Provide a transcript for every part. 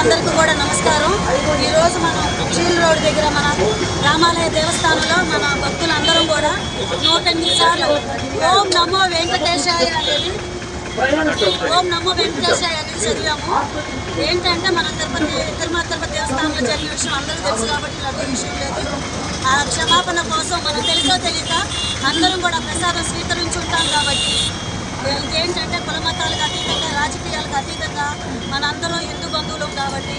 అందరికీ కూడా నమస్కారం. ఈరోజు మనం చీల్ రోడ్ దగ్గర మన రామాలయ దేవస్థానంలో మన భక్తులందరం కూడా నూట ఎనిమిది సార్లు ఓం నమో వెంకటేశాయ అనేది ఓం నమో వెంకటేశాయ అనేది చదివాము. ఏంటంటే మన తిరుపతి తిరుమల తిరుపతి దేవస్థానంలో జరిగిన విషయం అందరూ తెలుసు కాబట్టి ఇలాంటి విషయం లేదు. ఆ క్షమాపణ కోసం మనం తెలుసో తెలియక అందరం కూడా ప్రసాదం స్వీకరించుంటాం కాబట్టి ఏంటంటే కుల మతాలు అతీతంగా రాజకీయాలకు అతీతంగా మనందరం హిందూ బంధువులం కాబట్టి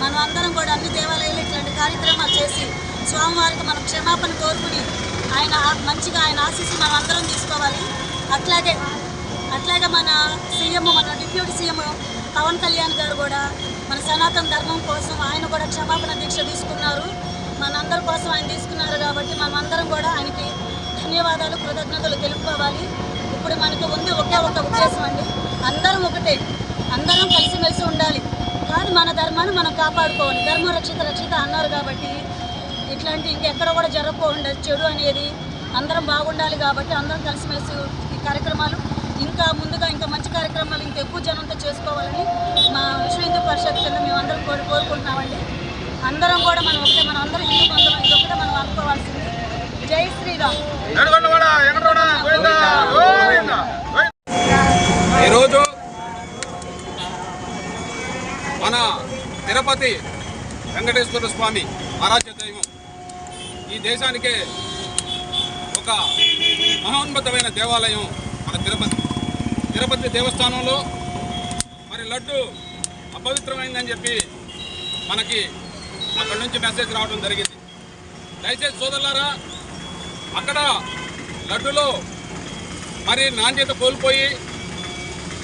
మనం అందరం కూడా అన్ని దేవాలయాలు ఇట్లాంటి కార్యక్రమాలు చేసి స్వామివారికి మనం క్షమాపణ కోరుకుని ఆయన మంచిగా ఆయన ఆశీస్సు మనం అందరం తీసుకోవాలి. అట్లాగే అట్లాగే మన సీఎం మన డిప్యూటీ సీఎం పవన్ కళ్యాణ్ గారు కూడా మన సనాతన ధర్మం కోసం ఆయన కూడా క్షమాపణ దీక్ష తీసుకున్నారు. మనందరి కోసం ఆయన తీసుకున్నారు కాబట్టి మనమందరం కూడా ఆయనకి ధన్యవాదాలు కృతజ్ఞతలు తెలుపుకోవాలి. ఇప్పుడు మనకు ఉంది ఒకే ఒక ఉద్దేశం అండి. అందరం ఒకటే అందరం కలిసిమెలిసి ఉండాలి. కానీ మన ధర్మాన్ని మనం కాపాడుకోవాలి. ధర్మ రక్షిత రక్షిత అన్నారు కాబట్టి ఇట్లాంటి ఇంకెక్కడ కూడా జరగకుండా చెడు అనేది అందరం బాగుండాలి కాబట్టి అందరం కలిసిమెలిసి ఈ కార్యక్రమాలు ఇంకా ముందుగా ఇంకా మంచి కార్యక్రమాలు ఇంకా ఎక్కువ జనంతో చేసుకోవాలని మా విశ్వ హిందూ పరిషత్ కింద మేము అందరం కోరు కోరుకుంటున్నామండి. అందరం కూడా మనం ఒకటే మనం అందరం హిందూ బంధువులు ఇది ఒకటే మనం అనుకోవాల్సింది జై శ్రీరామ్. తిరుపతి వెంకటేశ్వర స్వామి ఆరాధ్య దైవం ఈ దేశానికే ఒక మహోన్నతమైన దేవాలయం మన తిరుపతి. తిరుపతి దేవస్థానంలో మరి లడ్డు అపవిత్రమైందని చెప్పి మనకి అక్కడి నుంచి మెసేజ్ రావడం జరిగింది. దయచేసి సోదరులారా అక్కడ లడ్డులో మరి నాణ్యత కోల్పోయి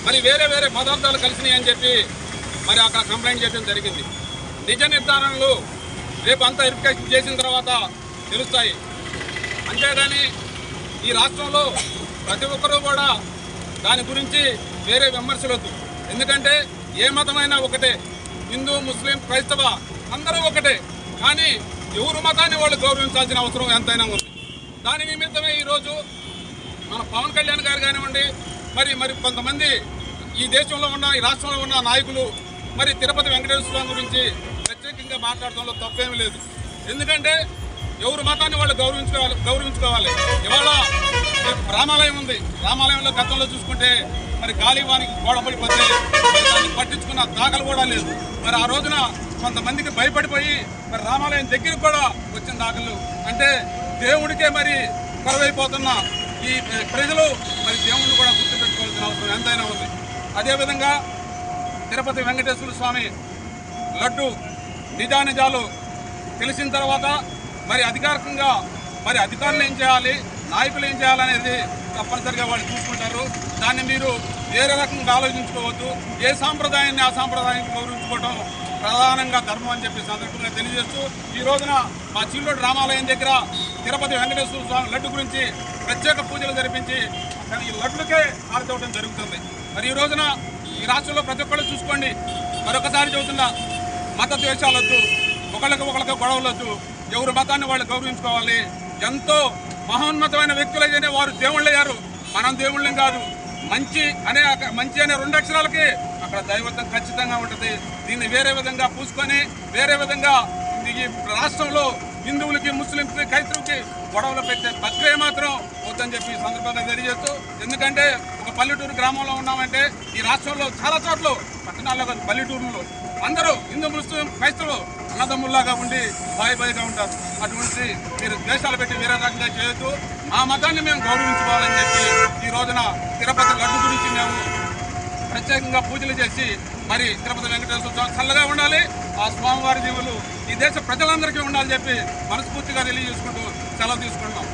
మరి వేరే వేరే పదార్థాలు కలిసినాయి అని చెప్పి మరి అక్కడ కంప్లైంట్ చేయడం జరిగింది. నిజ నిర్ధారణలు రేపు అంతా వెరిఫికేషన్ చేసిన తర్వాత తెలుస్తాయి. అంతేగాని ఈ రాష్ట్రంలో ప్రతి ఒక్కరూ కూడా దాని గురించి వేరే విమర్శలొద్దు. ఎందుకంటే ఏ మతమైనా ఒకటే. హిందూ ముస్లిం క్రైస్తవ అందరూ ఒకటే. కానీ ఎవరు మతాన్ని వాళ్ళు గౌరవించాల్సిన అవసరం ఎంతైనా ఉంది. దాని నిమిత్తమే ఈరోజు మన పవన్ కళ్యాణ్ గారు కానివ్వండి మరి మరి కొంతమంది ఈ దేశంలో ఉన్న ఈ రాష్ట్రంలో ఉన్న నాయకులు మరి తిరుపతి వెంకటేశ్వర స్వామి గురించి ప్రత్యేకంగా మాట్లాడడంలో తప్పేమీ లేదు. ఎందుకంటే ఎవరు మతాన్ని వాళ్ళు గౌరవించుకోవాలి గౌరవించుకోవాలి. ఇవాళ రామాలయం ఉంది. రామాలయంలో గతంలో చూసుకుంటే మరి గాలివానికి గోడ పడిపోతే దాన్ని పట్టించుకున్న దాఖలు కూడా లేదు మరి ఆ రోజున కొంతమందికి భయపడిపోయి మరి రామాలయం దగ్గరికి కూడా వచ్చిన దాఖలు అంటే దేవుడికే మరి కొరవైపోతున్న ఈ ప్రజలు మరి దేవుణ్ణి కూడా గుర్తుపెట్టుకోవాల్సిన అవసరం ఎంతైనా ఉంది. అదేవిధంగా తిరుపతి వెంకటేశ్వర స్వామి లడ్డు నిజానిజాలు తెలిసిన తర్వాత మరి అధికారికంగా మరి అధికారులు ఏం చేయాలి నాయకులు ఏం చేయాలనేది తప్పనిసరిగా వాళ్ళు చూసుకుంటారు. దాన్ని మీరు వేరే రకంగా ఆలోచించుకోవద్దు. ఏ సాంప్రదాయాన్ని ఆ సాంప్రదాయాన్ని గౌరవించుకోవడం ప్రధానంగా ధర్మం అని చెప్పి సందర్భంగా తెలియజేస్తూ ఈ రోజున మా చిల్లోడు రామాలయం దగ్గర తిరుపతి వెంకటేశ్వర స్వామి లడ్డు గురించి ప్రత్యేక పూజలు జరిపించి ఈ లడ్డుకే ఆరచవడం జరుగుతుంది. మరి ఈ రోజున ఈ రాష్ట్రంలో ప్రతి ఒక్కళ్ళు చూసుకోండి. మరొకసారి చెబుతున్నా మత ద్వేషాలొద్దు ఒకళ్ళకి ఒకళ్ళకి గొడవలొద్దు. ఎవరి మతాన్ని వాళ్ళు గౌరవించుకోవాలి. ఎంతో మహోన్నతమైన వ్యక్తులైతేనే వారు దేవుళ్ళయ్యారు మనం దేవుళ్ళం కాదు. మంచి అనే మంచి అనే రెండు అక్షరాలకి అక్కడ దైవత్వం ఖచ్చితంగా ఉంటుంది. దీన్ని వేరే విధంగా పూసుకొని వేరే విధంగా ఈ రాష్ట్రంలో హిందువులకి ముస్లింస్కి క్రైస్తవులకి గొడవలు పెట్టే ప్రక్రియ మాత్రం వద్దని చెప్పి ఈ సందర్భంగా తెలియజేస్తూ ఎందుకంటే ఒక పల్లెటూరు గ్రామంలో ఉన్నామంటే ఈ రాష్ట్రంలో చాలా చోట్ల పట్టణాల్లో కాదు పల్లెటూరులో అందరూ హిందూ ముస్లిం క్రైస్తవులు అన్నదమ్ముల్లాగా ఉండి బాయ్ బాయ్గా ఉంటారు. అటువంటి మీరు దేశాలు పెట్టి వేరే రకంగా చేయొద్దు. మా మతాన్ని మేము గౌరవించుకోవాలని చెప్పి ఈ రోజున తిరుపతి లడ్డు గురించి మేము ప్రత్యేకంగా పూజలు చేసి మరి తిరుపతి వెంకటేశ్వర స్వామి చల్లగా ఉండాలి. ఆ స్వామివారి దీవులు ఈ దేశ ప్రజలందరికీ ఉండాలని చెప్పి మనస్ఫూర్తిగా తెలియజేసుకుంటూ సెలవు తీసుకుంటున్నాం.